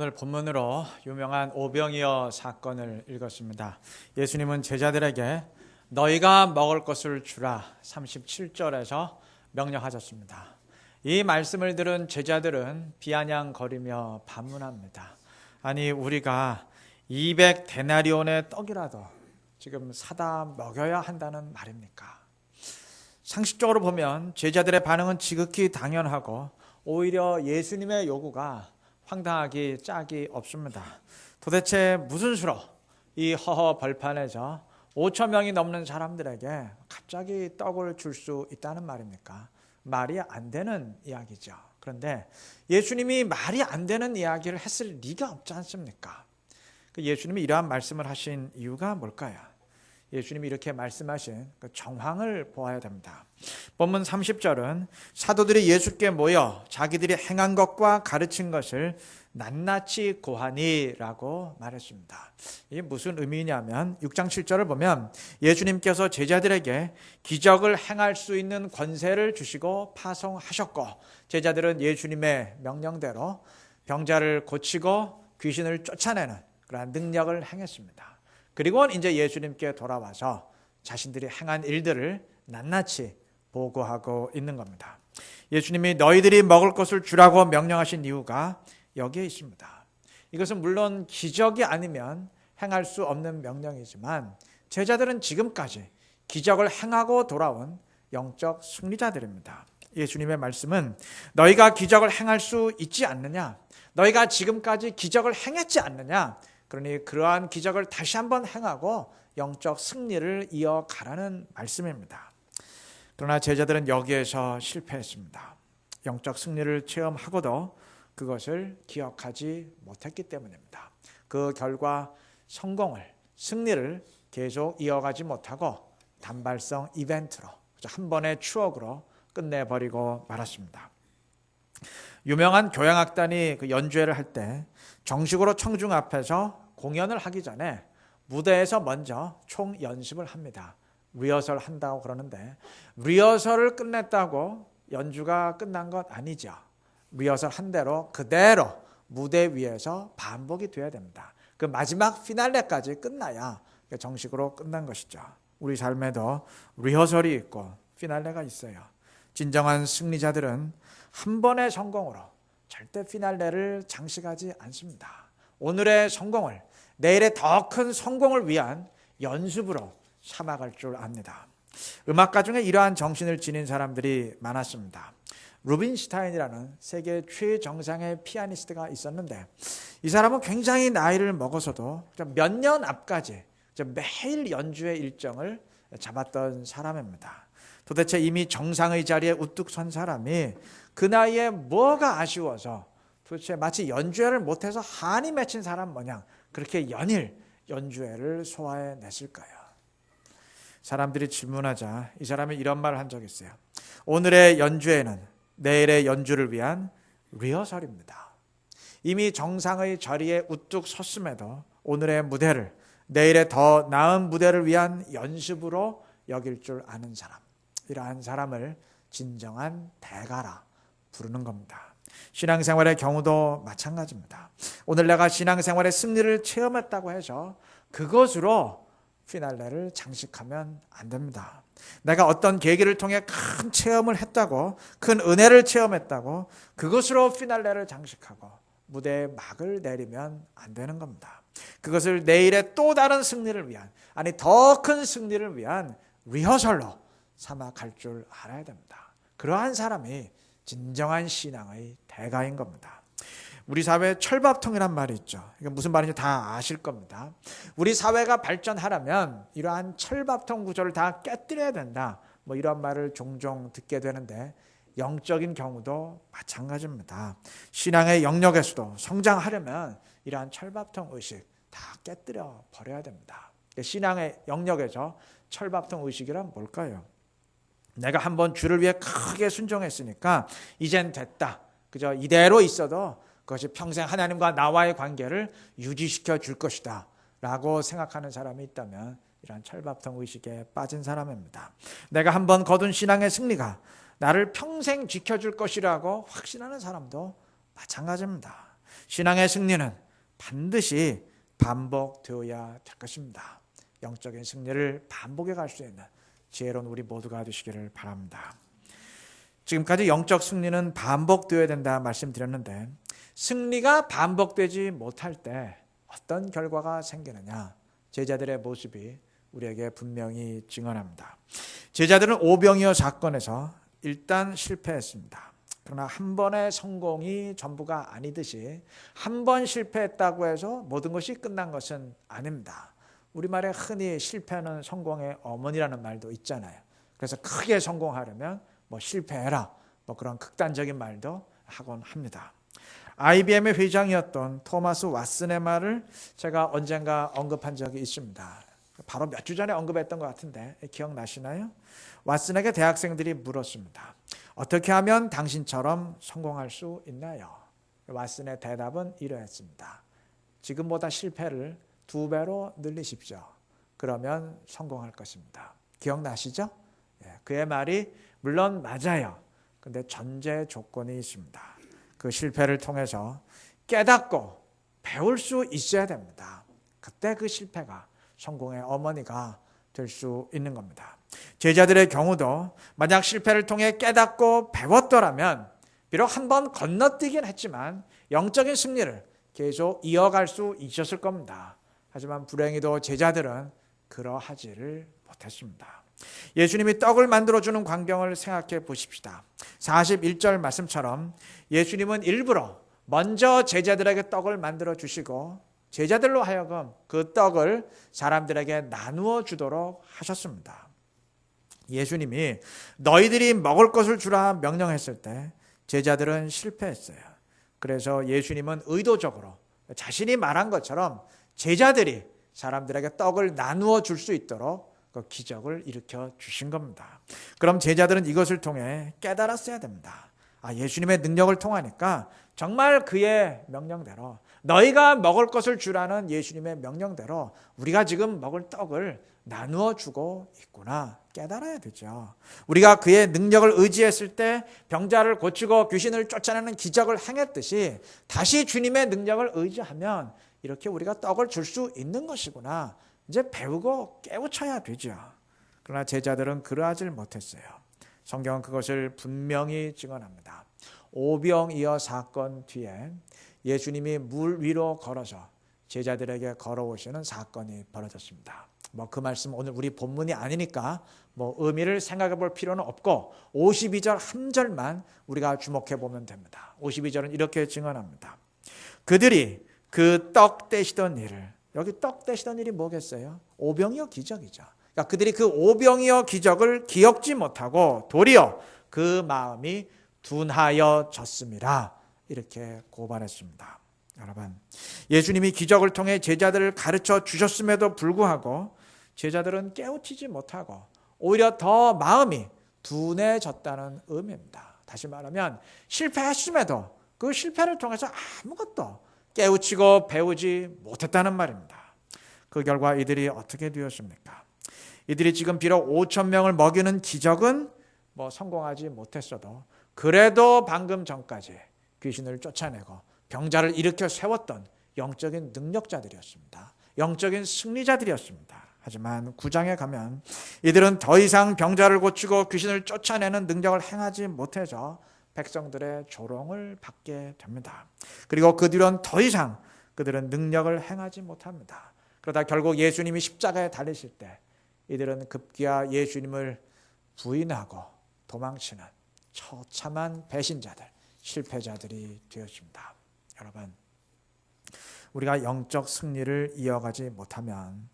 오늘 본문으로 유명한 오병이어 사건을 읽었습니다. 예수님은 제자들에게 너희가 먹을 것을 주라 37절에서 명령하셨습니다. 이 말씀을 들은 제자들은 비아냥거리며 반문합니다. 아니 우리가 200 데나리온의 떡이라도 지금 사다 먹여야 한다는 말입니까? 상식적으로 보면 제자들의 반응은 지극히 당연하고 오히려 예수님의 요구가 황당하기 짝이 없습니다. 도대체 무슨 수로 이 허허 벌판에서 5천 명이 넘는 사람들에게 갑자기 떡을 줄 수 있다는 말입니까? 말이 안 되는 이야기죠. 그런데 예수님이 말이 안 되는 이야기를 했을 리가 없지 않습니까? 그 예수님이 이러한 말씀을 하신 이유가 뭘까요? 예수님이 이렇게 말씀하신 그 정황을 보아야 됩니다. 본문 30절은 사도들이 예수께 모여 자기들이 행한 것과 가르친 것을 낱낱이 고하니라고 말했습니다. 이게 무슨 의미냐면 6장 7절을 보면 예수님께서 제자들에게 기적을 행할 수 있는 권세를 주시고 파송하셨고 제자들은 예수님의 명령대로 병자를 고치고 귀신을 쫓아내는 그러한 능력을 행했습니다. 그리고 이제 예수님께 돌아와서 자신들이 행한 일들을 낱낱이 보고하고 있는 겁니다. 예수님이 너희들이 먹을 것을 주라고 명령하신 이유가 여기에 있습니다. 이것은 물론 기적이 아니면 행할 수 없는 명령이지만 제자들은 지금까지 기적을 행하고 돌아온 영적 승리자들입니다. 예수님의 말씀은 너희가 기적을 행할 수 있지 않느냐? 너희가 지금까지 기적을 행했지 않느냐? 그러니 그러한 기적을 다시 한번 행하고 영적 승리를 이어가라는 말씀입니다. 그러나 제자들은 여기에서 실패했습니다. 영적 승리를 체험하고도 그것을 기억하지 못했기 때문입니다. 그 결과 성공을, 승리를 계속 이어가지 못하고 단발성 이벤트로 한 번의 추억으로 끝내버리고 말았습니다. 유명한 교향악단이 그 연주회를 할 때 정식으로 청중 앞에서 공연을 하기 전에 무대에서 먼저 총 연습을 합니다. 리허설 한다고 그러는데 리허설을 끝냈다고 연주가 끝난 것 아니죠. 리허설 한 대로 그대로 무대 위에서 반복이 돼야 됩니다. 그 마지막 피날레까지 끝나야 정식으로 끝난 것이죠. 우리 삶에도 리허설이 있고 피날레가 있어요. 진정한 승리자들은 한 번의 성공으로 절대 피날레를 장식하지 않습니다. 오늘의 성공을 내일의 더 큰 성공을 위한 연습으로 삼아갈 줄 압니다. 음악가 중에 이러한 정신을 지닌 사람들이 많았습니다. 루빈슈타인이라는 세계 최정상의 피아니스트가 있었는데 이 사람은 굉장히 나이를 먹어서도 몇 년 앞까지 매일 연주의 일정을 잡았던 사람입니다. 도대체 이미 정상의 자리에 우뚝 선 사람이 그 나이에 뭐가 아쉬워서 도대체 마치 연주회를 못해서 한이 맺힌 사람 모양 그렇게 연일 연주회를 소화해 냈을까요? 사람들이 질문하자 이 사람이 이런 말을 한 적이 있어요. 오늘의 연주회는 내일의 연주를 위한 리허설입니다. 이미 정상의 자리에 우뚝 섰음에도 오늘의 무대를 내일의 더 나은 무대를 위한 연습으로 여길 줄 아는 사람. 이러한 사람을 진정한 대가라 부르는 겁니다. 신앙생활의 경우도 마찬가지입니다. 오늘 내가 신앙생활의 승리를 체험했다고 해서 그것으로 피날레를 장식하면 안 됩니다. 내가 어떤 계기를 통해 큰 체험을 했다고, 큰 은혜를 체험했다고, 그것으로 피날레를 장식하고 무대에 막을 내리면 안 되는 겁니다. 그것을 내일의 또 다른 승리를 위한, 아니 더 큰 승리를 위한 리허설로 삼아 갈 줄 알아야 됩니다. 그러한 사람이 진정한 신앙의 대가인 겁니다. 우리 사회 철밥통이란 말이 있죠. 이게 무슨 말인지 다 아실 겁니다. 우리 사회가 발전하려면 이러한 철밥통 구조를 다 깨뜨려야 된다. 뭐 이런 말을 종종 듣게 되는데 영적인 경우도 마찬가지입니다. 신앙의 영역에서도 성장하려면 이러한 철밥통 의식 다 깨뜨려 버려야 됩니다. 신앙의 영역에서 철밥통 의식이란 뭘까요? 내가 한번 주를 위해 크게 순종했으니까 이젠 됐다. 그저 이대로 있어도 그것이 평생 하나님과 나와의 관계를 유지시켜 줄 것이다. 라고 생각하는 사람이 있다면 이러한 철밥통 의식에 빠진 사람입니다. 내가 한번 거둔 신앙의 승리가 나를 평생 지켜줄 것이라고 확신하는 사람도 마찬가지입니다. 신앙의 승리는 반드시 반복되어야 될 것입니다. 영적인 승리를 반복해 갈 수 있는 지혜로운 우리 모두가 되시기를 바랍니다. 지금까지 영적 승리는 반복되어야 된다 말씀드렸는데 승리가 반복되지 못할 때 어떤 결과가 생기느냐 제자들의 모습이 우리에게 분명히 증언합니다. 제자들은 오병이어 사건에서 일단 실패했습니다. 그러나 한 번의 성공이 전부가 아니듯이 한 번 실패했다고 해서 모든 것이 끝난 것은 아닙니다. 우리말에 흔히 실패는 성공의 어머니라는 말도 있잖아요. 그래서 크게 성공하려면 뭐 실패해라. 뭐 그런 극단적인 말도 하곤 합니다. IBM의 회장이었던 토마스 왓슨의 말을 제가 언젠가 언급한 적이 있습니다. 바로 몇 주 전에 언급했던 것 같은데 기억나시나요? 왓슨에게 대학생들이 물었습니다. 어떻게 하면 당신처럼 성공할 수 있나요? 왓슨의 대답은 이러했습니다. 지금보다 실패를 두 배로 늘리십시오. 그러면 성공할 것입니다. 기억나시죠? 예, 그의 말이 물론 맞아요. 근데 전제 조건이 있습니다. 그 실패를 통해서 깨닫고 배울 수 있어야 됩니다. 그때 그 실패가 성공의 어머니가 될 수 있는 겁니다. 제자들의 경우도 만약 실패를 통해 깨닫고 배웠더라면 비록 한 번 건너뛰긴 했지만 영적인 승리를 계속 이어갈 수 있었을 겁니다. 하지만 불행히도 제자들은 그러하지를 못했습니다. 예수님이 떡을 만들어주는 광경을 생각해 보십시다. 41절 말씀처럼 예수님은 일부러 먼저 제자들에게 떡을 만들어 주시고 제자들로 하여금 그 떡을 사람들에게 나누어 주도록 하셨습니다. 예수님이 너희들이 먹을 것을 주라 명령했을 때 제자들은 실패했어요. 그래서 예수님은 의도적으로 자신이 말한 것처럼 제자들이 사람들에게 떡을 나누어 줄 수 있도록 그 기적을 일으켜 주신 겁니다. 그럼 제자들은 이것을 통해 깨달았어야 됩니다. 아, 예수님의 능력을 통하니까 정말 그의 명령대로 너희가 먹을 것을 주라는 예수님의 명령대로 우리가 지금 먹을 떡을 나누어 주고 있구나 깨달아야 되죠. 우리가 그의 능력을 의지했을 때 병자를 고치고 귀신을 쫓아내는 기적을 행했듯이 다시 주님의 능력을 의지하면 이렇게 우리가 떡을 줄 수 있는 것이구나. 이제 배우고 깨우쳐야 되죠. 그러나 제자들은 그러하질 못했어요. 성경은 그것을 분명히 증언합니다. 오병이어 사건 뒤에 예수님이 물 위로 걸어서 제자들에게 걸어오시는 사건이 벌어졌습니다. 뭐 그 말씀 오늘 우리 본문이 아니니까 뭐 의미를 생각해 볼 필요는 없고 52절 한 절만 우리가 주목해 보면 됩니다. 52절은 이렇게 증언합니다. 그들이 그 떡 떼시던 일을 여기 떡 떼시던 일이 뭐겠어요? 오병이어 기적이죠. 그러니까 그들이 그 오병이어 기적을 기억지 못하고 도리어 그 마음이 둔하여졌습니다. 이렇게 고발했습니다. 여러분, 예수님이 기적을 통해 제자들을 가르쳐 주셨음에도 불구하고 제자들은 깨우치지 못하고 오히려 더 마음이 둔해졌다는 의미입니다. 다시 말하면 실패했음에도 그 실패를 통해서 아무것도 깨우치고 배우지 못했다는 말입니다. 그 결과 이들이 어떻게 되었습니까? 이들이 지금 비록 5천 명을 먹이는 기적은 뭐 성공하지 못했어도 그래도 방금 전까지 귀신을 쫓아내고 병자를 일으켜 세웠던 영적인 능력자들이었습니다. 영적인 승리자들이었습니다. 하지만 구장에 가면 이들은 더 이상 병자를 고치고 귀신을 쫓아내는 능력을 행하지 못해서 백성들의 조롱을 받게 됩니다. 그리고 그 뒤로는 더 이상 그들은 능력을 행하지 못합니다. 그러다 결국 예수님이 십자가에 달리실 때 이들은 급기야 예수님을 부인하고 도망치는 처참한 배신자들, 실패자들이 되었습니다. 여러분, 우리가 영적 승리를 이어가지 못하면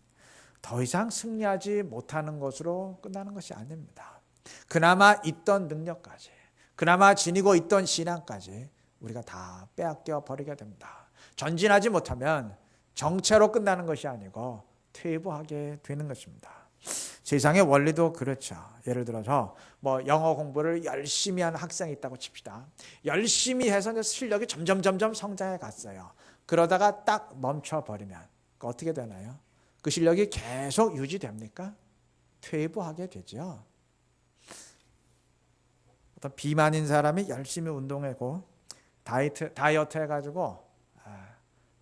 더 이상 승리하지 못하는 것으로 끝나는 것이 아닙니다. 그나마 있던 능력까지, 그나마 지니고 있던 신앙까지 우리가 다 빼앗겨 버리게 됩니다. 전진하지 못하면 정체로 끝나는 것이 아니고 퇴보하게 되는 것입니다. 세상의 원리도 그렇죠. 예를 들어서 뭐 영어 공부를 열심히 하는 학생이 있다고 칩시다. 열심히 해서 실력이 점점 점점 성장해 갔어요. 그러다가 딱 멈춰 버리면 어떻게 되나요? 그 실력이 계속 유지됩니까? 퇴보하게 되죠. 어떤 비만인 사람이 열심히 운동하고 다이어트 다이어트 해가지고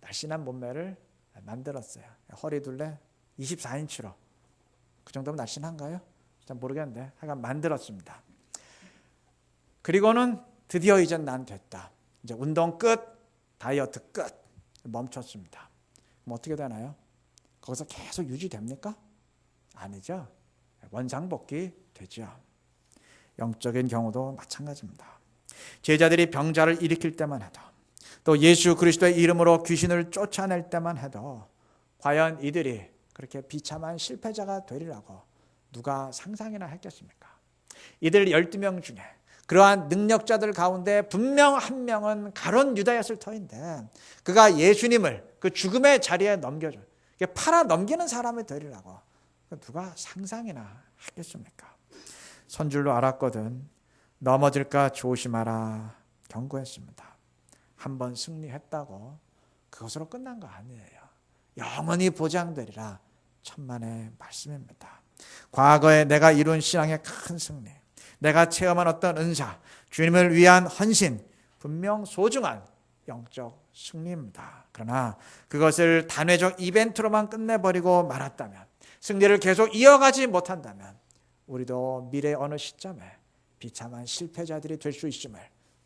날씬한 몸매를 만들었어요. 허리 둘레 24인치로. 그 정도면 날씬한가요? 잘 모르겠는데 하여간 만들었습니다. 그리고는 드디어 이제 난 됐다. 이제 운동 끝, 다이어트 끝. 멈췄습니다. 그럼 어떻게 되나요? 거기서 계속 유지됩니까? 아니죠. 원상복귀 되죠. 영적인 경우도 마찬가지입니다. 제자들이 병자를 일으킬 때만 해도 또 예수 그리스도의 이름으로 귀신을 쫓아낼 때만 해도 과연 이들이 그렇게 비참한 실패자가 되리라고 누가 상상이나 했겠습니까? 이들 12명 중에 그러한 능력자들 가운데 분명 한 명은 가론 유다였을 터인데 그가 예수님을 그 죽음의 자리에 넘겨줘. 팔아 넘기는 사람이 되리라고 누가 상상이나 하겠습니까? 선 줄로 알았거든. 넘어질까 조심하라 경고했습니다. 한 번 승리했다고 그것으로 끝난 거 아니에요. 영원히 보장되리라 천만의 말씀입니다. 과거에 내가 이룬 신앙의 큰 승리, 내가 체험한 어떤 은사, 주님을 위한 헌신, 분명 소중한 영적 승리입니다. 그러나 그것을 단회적 이벤트로만 끝내버리고 말았다면, 승리를 계속 이어가지 못한다면, 우리도 미래 어느 시점에 비참한 실패자들이 될 수 있음을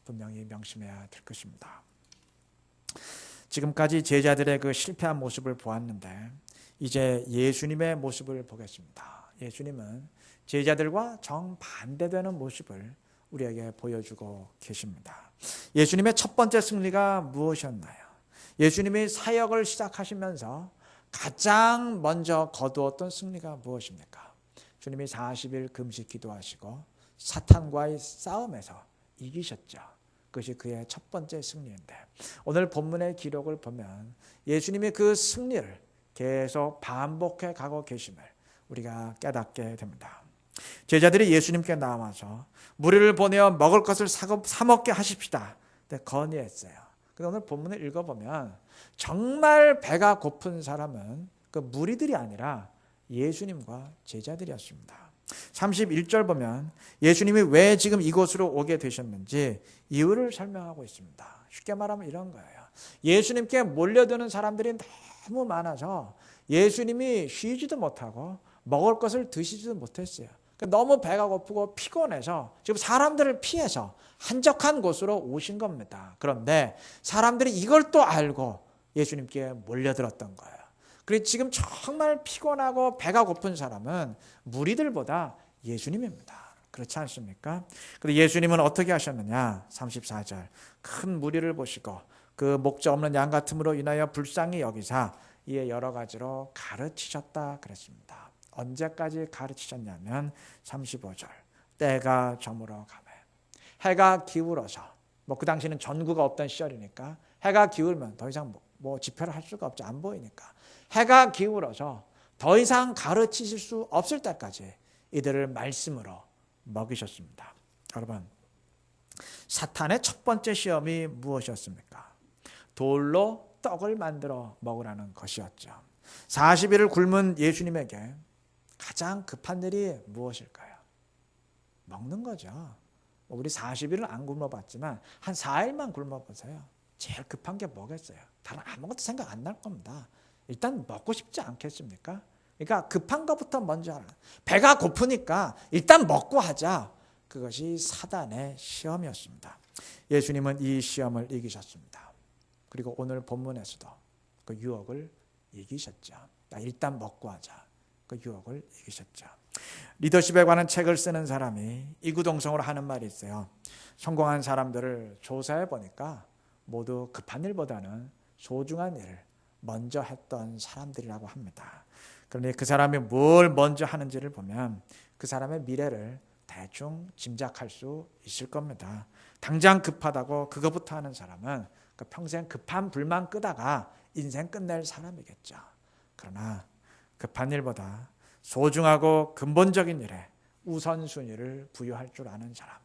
분명히 명심해야 될 것입니다. 지금까지 제자들의 그 실패한 모습을 보았는데 이제 예수님의 모습을 보겠습니다. 예수님은 제자들과 정반대되는 모습을 우리에게 보여주고 계십니다. 예수님의 첫 번째 승리가 무엇이었나요? 예수님이 사역을 시작하시면서 가장 먼저 거두었던 승리가 무엇입니까? 주님이 40일 금식 기도하시고 사탄과의 싸움에서 이기셨죠. 그것이 그의 첫 번째 승리인데 오늘 본문의 기록을 보면 예수님이 그 승리를 계속 반복해 가고 계심을 우리가 깨닫게 됩니다. 제자들이 예수님께 나와서 무리를 보내어 먹을 것을 사 먹게 하십시다. 건의했어요. 근데 오늘 본문을 읽어보면 정말 배가 고픈 사람은 그 무리들이 아니라 예수님과 제자들이었습니다. 31절 보면 예수님이 왜 지금 이곳으로 오게 되셨는지 이유를 설명하고 있습니다. 쉽게 말하면 이런 거예요. 예수님께 몰려드는 사람들이 너무 많아서 예수님이 쉬지도 못하고 먹을 것을 드시지도 못했어요. 그러니까 너무 배가 고프고 피곤해서 지금 사람들을 피해서 한적한 곳으로 오신 겁니다. 그런데 사람들이 이걸 또 알고 예수님께 몰려들었던 거예요. 그래 지금 정말 피곤하고 배가 고픈 사람은 무리들보다 예수님입니다. 그렇지 않습니까? 근데 예수님은 어떻게 하셨느냐? 34절. 큰 무리를 보시고 그 목자 없는 양 같음으로 인하여 불쌍히 여기사 이에 여러 가지로 가르치셨다 그랬습니다. 언제까지 가르치셨냐면 35절. 때가 저물어 가매. 해가 기울어서 뭐 그 당시는 전구가 없던 시절이니까 해가 기울면 더 이상 뭐, 뭐 집회를 할 수가 없죠. 안 보이니까. 해가 기울어서 더 이상 가르치실 수 없을 때까지 이들을 말씀으로 먹이셨습니다. 여러분, 사탄의 첫 번째 시험이 무엇이었습니까? 돌로 떡을 만들어 먹으라는 것이었죠. 40일을 굶은 예수님에게 가장 급한 일이 무엇일까요? 먹는 거죠. 뭐 우리 40일을 안 굶어봤지만 한 4일만 굶어보세요. 제일 급한 게 뭐겠어요? 다른 아무것도 생각 안 날 겁니다. 일단 먹고 싶지 않겠습니까? 그러니까 급한 것부터 먼저 하라. 배가 고프니까 일단 먹고 하자. 그것이 사단의 시험이었습니다. 예수님은 이 시험을 이기셨습니다. 그리고 오늘 본문에서도 그 유혹을 이기셨죠. 일단 먹고 하자. 그 유혹을 이기셨죠. 리더십에 관한 책을 쓰는 사람이 이구동성으로 하는 말이 있어요. 성공한 사람들을 조사해 보니까 모두 급한 일보다는 소중한 일을 먼저 했던 사람들이라고 합니다. 그런데 그 사람이 뭘 먼저 하는지를 보면 그 사람의 미래를 대충 짐작할 수 있을 겁니다. 당장 급하다고 그거부터 하는 사람은 그 평생 급한 불만 끄다가 인생 끝낼 사람이겠죠. 그러나 급한 일보다 소중하고 근본적인 일에 우선순위를 부여할 줄 아는 사람.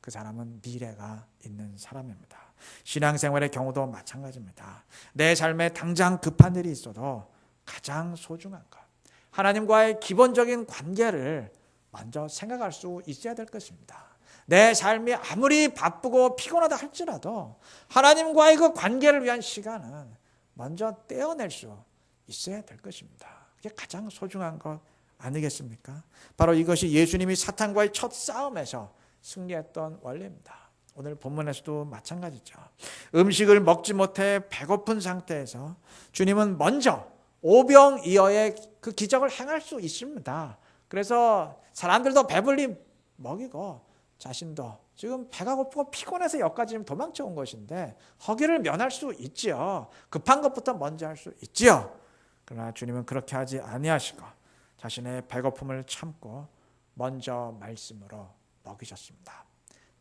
그 사람은 미래가 있는 사람입니다. 신앙생활의 경우도 마찬가지입니다. 내 삶에 당장 급한 일이 있어도 가장 소중한 것. 하나님과의 기본적인 관계를 먼저 생각할 수 있어야 될 것입니다. 내 삶이 아무리 바쁘고 피곤하다 할지라도 하나님과의 그 관계를 위한 시간은 먼저 떼어낼 수 있어야 될 것입니다. 그게 가장 소중한 것 아니겠습니까? 바로 이것이 예수님이 사탄과의 첫 싸움에서 승리했던 원리입니다. 오늘 본문에서도 마찬가지죠. 음식을 먹지 못해 배고픈 상태에서 주님은 먼저 오병이어의 그 기적을 행할 수 있습니다. 그래서 사람들도 배불리 먹이고 자신도 지금 배가 고프고 피곤해서 여기까지 도망쳐 온 것인데 허기를 면할 수 있지요. 급한 것부터 먼저 할 수 있지요. 그러나 주님은 그렇게 하지 아니하시고 자신의 배고픔을 참고 먼저 말씀으로 먹이셨습니다.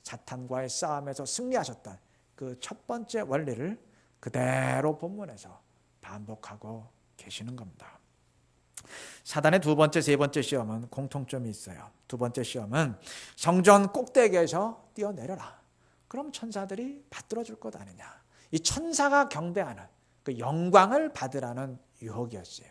사탄과의 싸움에서 승리하셨던 그첫 번째 원리를 그대로 본문에서 반복하고 계시는 겁니다. 사단의 두 번째, 세 번째 시험은 공통점이 있어요. 두 번째 시험은 성전 꼭대기에서 뛰어내려라. 그럼 천사들이 받들어 줄 것 아니냐. 이 천사가 경배하는 그 영광을 받으라는 유혹이었어요.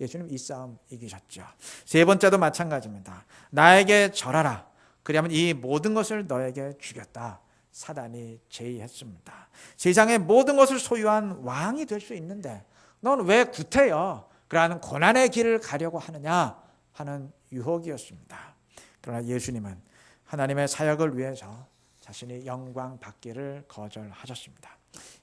예수님 이 싸움 이기셨죠. 세 번째도 마찬가지입니다. 나에게 절하라. 그러면 이 모든 것을 너에게 주겠다. 사단이 제의했습니다. 세상의 모든 것을 소유한 왕이 될 수 있는데 넌 왜 구태여? 그러한 고난의 길을 가려고 하느냐 하는 유혹이었습니다. 그러나 예수님은 하나님의 사역을 위해서 자신이 영광 받기를 거절하셨습니다.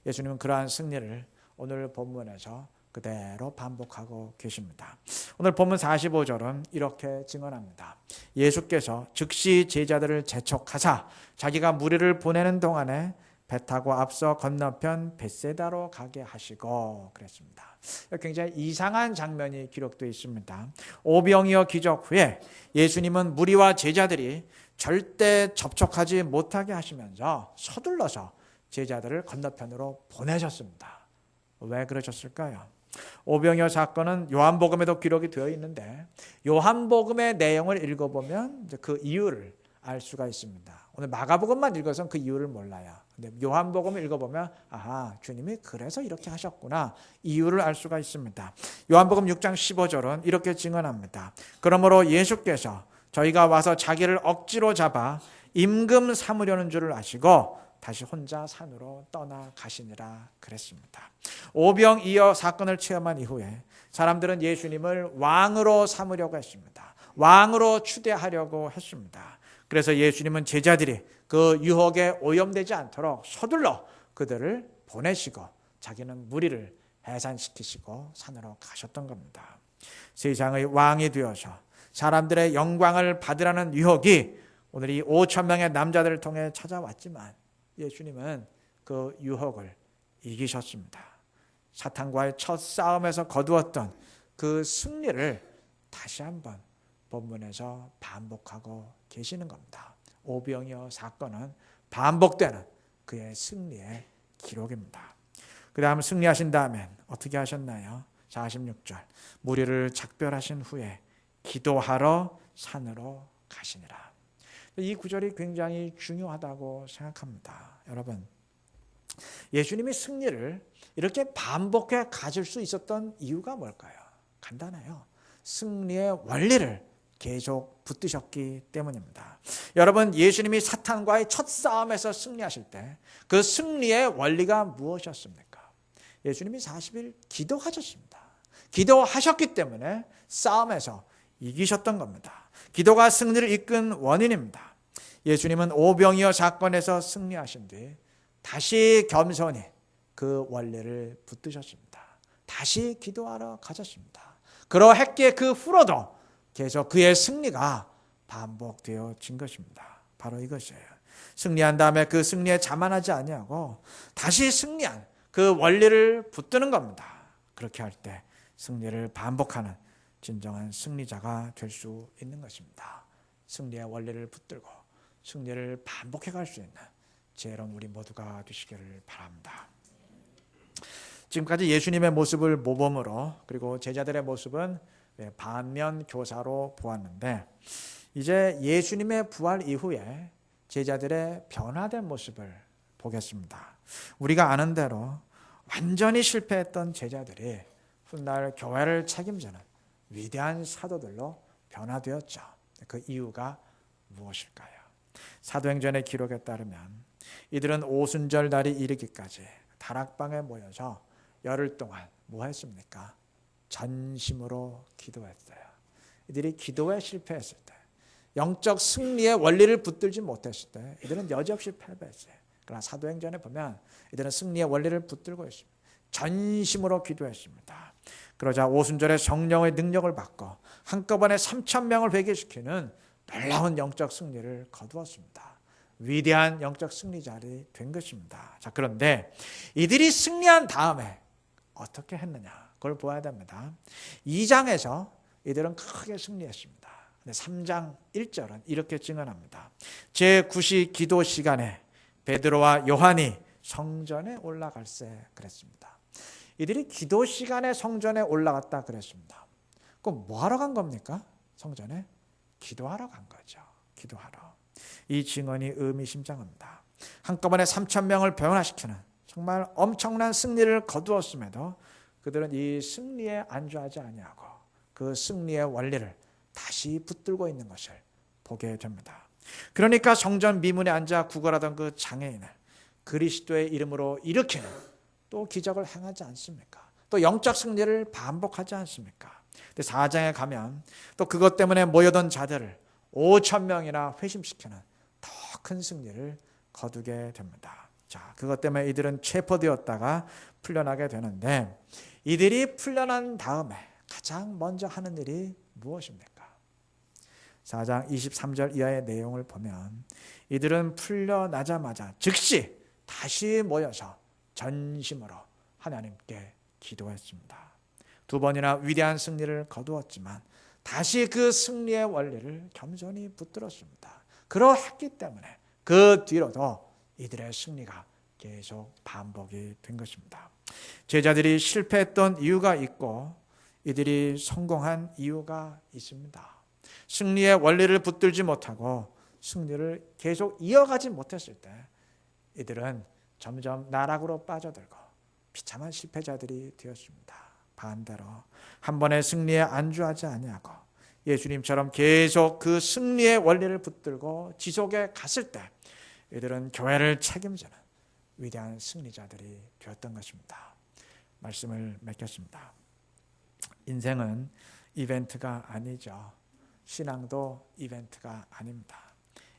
예수님은 그러한 승리를 오늘 본문에서 그대로 반복하고 계십니다. 오늘 본문 45절은 이렇게 증언합니다. 예수께서 즉시 제자들을 재촉하사 자기가 무리를 보내는 동안에 배 타고 앞서 건너편 베세다로 가게 하시고 그랬습니다. 굉장히 이상한 장면이 기록되어 있습니다. 오병이어 기적 후에 예수님은 무리와 제자들이 절대 접촉하지 못하게 하시면서 서둘러서 제자들을 건너편으로 보내셨습니다. 왜 그러셨을까요? 오병이어 사건은 요한복음에도 기록이 되어 있는데 요한복음의 내용을 읽어보면 그 이유를 알 수가 있습니다. 오늘 마가복음만 읽어서는 그 이유를 몰라요. 근데 요한복음을 읽어보면 아하 주님이 그래서 이렇게 하셨구나 이유를 알 수가 있습니다. 요한복음 6장 15절은 이렇게 증언합니다. 그러므로 예수께서 저희가 와서 자기를 억지로 잡아 임금 삼으려는 줄을 아시고 다시 혼자 산으로 떠나 가시니라 그랬습니다. 오병이어 사건을 체험한 이후에 사람들은 예수님을 왕으로 삼으려고 했습니다. 왕으로 추대하려고 했습니다. 그래서 예수님은 제자들이 그 유혹에 오염되지 않도록 서둘러 그들을 보내시고 자기는 무리를 해산시키시고 산으로 가셨던 겁니다. 세상의 왕이 되어서 사람들의 영광을 받으라는 유혹이 오늘 이 5천 명의 남자들을 통해 찾아왔지만 예수님은 그 유혹을 이기셨습니다. 사탄과의 첫 싸움에서 거두었던 그 승리를 다시 한번 본문에서 반복하고 계시는 겁니다. 오병이어 사건은 반복되는 그의 승리의 기록입니다. 그 다음 승리하신 다음엔 어떻게 하셨나요? 46절 무리를 작별하신 후에 기도하러 산으로 가시니라. 이 구절이 굉장히 중요하다고 생각합니다. 여러분 예수님이 승리를 이렇게 반복해 가질 수 있었던 이유가 뭘까요? 간단해요. 승리의 원리를 계속 붙드셨기 때문입니다. 여러분, 예수님이 사탄과의 첫 싸움에서 승리하실 때 그 승리의 원리가 무엇이었습니까? 예수님이 40일 기도하셨습니다. 기도하셨기 때문에 싸움에서 이기셨던 겁니다. 기도가 승리를 이끈 원인입니다. 예수님은 오병이어 사건에서 승리하신 뒤 다시 겸손히 그 원리를 붙드셨습니다. 다시 기도하러 가셨습니다. 그러했기에 그 후로도 계속 그의 승리가 반복되어진 것입니다. 바로 이것이에요. 승리한 다음에 그 승리에 자만하지 아니하고 다시 승리한 그 원리를 붙드는 겁니다. 그렇게 할 때 승리를 반복하는 진정한 승리자가 될 수 있는 것입니다. 승리의 원리를 붙들고 승리를 반복해 갈 수 있는 지혜로운 우리 모두가 되시기를 바랍니다. 지금까지 예수님의 모습을 모범으로 그리고 제자들의 모습은 네, 반면 교사로 보았는데 이제 예수님의 부활 이후에 제자들의 변화된 모습을 보겠습니다. 우리가 아는 대로 완전히 실패했던 제자들이 훗날 교회를 책임지는 위대한 사도들로 변화되었죠. 그 이유가 무엇일까요? 사도행전의 기록에 따르면 이들은 오순절 날이 이르기까지 다락방에 모여서 열흘 동안 뭐 했습니까? 전심으로 기도했어요. 이들이 기도에 실패했을 때, 영적 승리의 원리를 붙들지 못했을 때, 이들은 여지없이 패배했어요. 그러나 사도행전에 보면 이들은 승리의 원리를 붙들고 있습니다. 전심으로 기도했습니다. 그러자 오순절에 성령의 능력을 받고 한꺼번에 3천 명을 회개시키는 놀라운 영적 승리를 거두었습니다. 위대한 영적 승리자리 된 것입니다. 자, 그런데 이들이 승리한 다음에 어떻게 했느냐? 그걸 보아야 됩니다. 2장에서 이들은 크게 승리했습니다. 3장 1절은 이렇게 증언합니다. 제9시 기도 시간에 베드로와 요한이 성전에 올라갈세 그랬습니다. 이들이 기도 시간에 성전에 올라갔다 그랬습니다. 그럼 뭐 하러 간 겁니까? 성전에 기도하러 간 거죠. 기도하러. 이 증언이 의미심장합니다. 한꺼번에 3천 명을 변화시키는 정말 엄청난 승리를 거두었음에도 그들은 이 승리에 안주하지 아니하고 그 승리의 원리를 다시 붙들고 있는 것을 보게 됩니다. 그러니까 성전 미문에 앉아 구걸하던 그 장애인을 그리스도의 이름으로 일으키는 또 기적을 행하지 않습니까? 또 영적 승리를 반복하지 않습니까? 4장에 가면 또 그것 때문에 모여든 자들을 5천 명이나 회심시키는 더 큰 승리를 거두게 됩니다. 자, 그것 때문에 이들은 체포되었다가 풀려나게 되는데 이들이 풀려난 다음에 가장 먼저 하는 일이 무엇입니까? 4장 23절 이하의 내용을 보면 이들은 풀려나자마자 즉시 다시 모여서 전심으로 하나님께 기도했습니다. 두 번이나 위대한 승리를 거두었지만 다시 그 승리의 원리를 겸손히 붙들었습니다. 그러했기 때문에 그 뒤로도 이들의 승리가 계속 반복이 된 것입니다. 제자들이 실패했던 이유가 있고 이들이 성공한 이유가 있습니다. 승리의 원리를 붙들지 못하고 승리를 계속 이어가지 못했을 때 이들은 점점 나락으로 빠져들고 비참한 실패자들이 되었습니다. 반대로 한 번의 승리에 안주하지 아니하고 예수님처럼 계속 그 승리의 원리를 붙들고 지속해 갔을 때 이들은 교회를 책임지는 위대한 승리자들이 되었던 것입니다. 말씀을 맺겠습니다. 인생은 이벤트가 아니죠. 신앙도 이벤트가 아닙니다.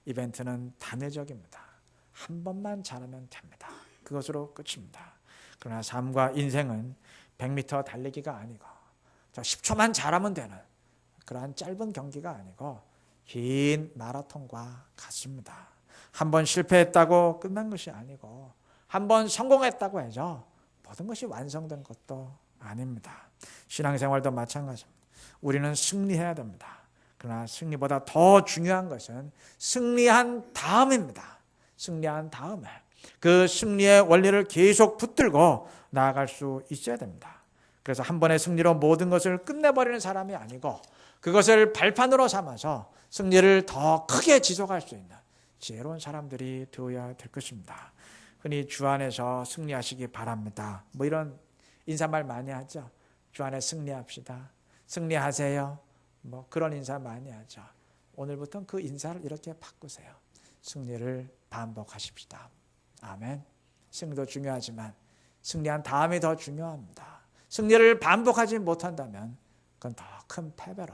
이벤트는 단회적입니다. 한 번만 잘하면 됩니다. 그것으로 끝입니다. 그러나 삶과 인생은 100m 달리기가 아니고 10초만 잘하면 되는 그러한 짧은 경기가 아니고 긴 마라톤과 같습니다. 한 번 실패했다고 끝난 것이 아니고 한 번 성공했다고 해서 모든 것이 완성된 것도 아닙니다. 신앙생활도 마찬가지입니다. 우리는 승리해야 됩니다. 그러나 승리보다 더 중요한 것은 승리한 다음입니다. 승리한 다음에 그 승리의 원리를 계속 붙들고 나아갈 수 있어야 됩니다. 그래서 한 번의 승리로 모든 것을 끝내버리는 사람이 아니고 그것을 발판으로 삼아서 승리를 더 크게 지속할 수 있는 지혜로운 사람들이 되어야 될 것입니다. 흔히 주 안에서 승리하시기 바랍니다. 뭐 이런 인사말 많이 하죠. 주 안에 승리합시다. 승리하세요. 뭐 그런 인사 많이 하죠. 오늘부터는 그 인사를 이렇게 바꾸세요. 승리를 반복하십시다. 아멘. 승리도 중요하지만 승리한 다음이 더 중요합니다. 승리를 반복하지 못한다면 그건 더 큰 패배로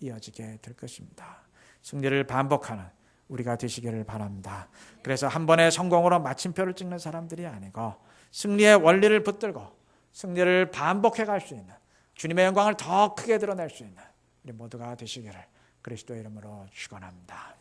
이어지게 될 것입니다. 승리를 반복하는 우리가 되시기를 바랍니다. 그래서 한 번의 성공으로 마침표를 찍는 사람들이 아니고 승리의 원리를 붙들고 승리를 반복해 갈 수 있는 주님의 영광을 더 크게 드러낼 수 있는 우리 모두가 되시기를 그리스도의 이름으로 축원합니다.